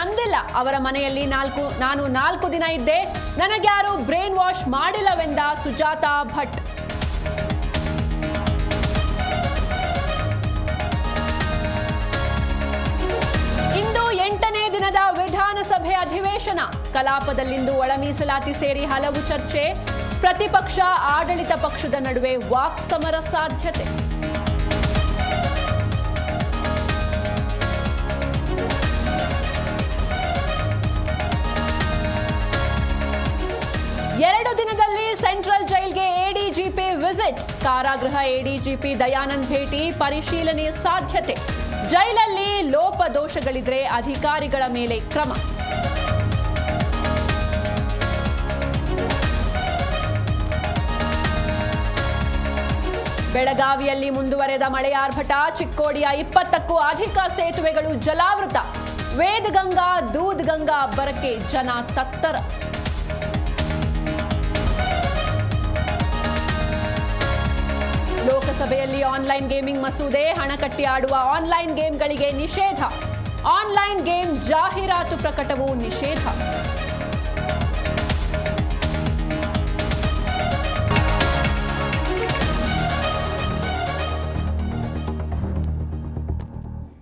ಅಂದಿಲ್ಲ. ಅವರ ಮನೆಯಲ್ಲಿ ನಾಲ್ಕು, ನಾನು ನಾಲ್ಕು ದಿನ ಇದ್ದೆ. ನನಗ್ಯಾರು ಬ್ರೈನ್ ವಾಶ್ ಮಾಡಿಲ್ಲವೆಂದ ಸುಜಾತಾ ಭಟ್. ಇಂದು ಎಂಟನೇ ದಿನದ ವಿಧಾನಸಭೆ ಅಧಿವೇಶನ. ಕಲಾಪದಲ್ಲಿಂದು ಒಳ ಮೀಸಲಾತಿ ಸೇರಿ ಹಲವು ಚರ್ಚೆ. ಪ್ರತಿಪಕ್ಷ, ಆಡಳಿತ ಪಕ್ಷದ ನಡುವೆ ವಾಕ್ಸಮರ ಸಾಧ್ಯತೆ. ವಿಸಿಟ್ ಕಾರಾಗೃಹ ಎಡಿಜಿಪಿ ದಯಾನಂದ್ ಭೇಟಿ, ಪರಿಶೀಲನೆ ಸಾಧ್ಯತೆ. ಜೈಲಲ್ಲಿ ಲೋಪದೋಷಗಳಿದ್ರೆ ಅಧಿಕಾರಿಗಳ ಮೇಲೆ ಕ್ರಮ. ಬೆಳಗಾವಿಯಲ್ಲಿ ಮುಂದುವರೆದ ಮಳೆ ಆರ್ಭಟ, ಚಿಕ್ಕೋಡಿಯ ಇಪ್ಪತ್ತಕ್ಕೂ ಅಧಿಕ ಸೇತುವೆಗಳು ಜಲಾವೃತ. ವೇದಗಂಗಾ, ದೂದ್ಗಂಗಾ ಅಬ್ಬರಕ್ಕೆ ಜನ ತತ್ತರ. ಲೋಕಸಭೆಯಲ್ಲಿ ಆನ್ಲೈನ್ ಗೇಮಿಂಗ್ ಮಸೂದೆ ಹಣ ಕಟ್ಟಿ ಆಡುವ ಆನ್ಲೈನ್ ಗೇಮ್ಗಳಿಗೆ ನಿಷೇಧ. ಆನ್ಲೈನ್ ಗೇಮ್ ಜಾಹೀರಾತು ಪ್ರಕಟವು ನಿಷೇಧ.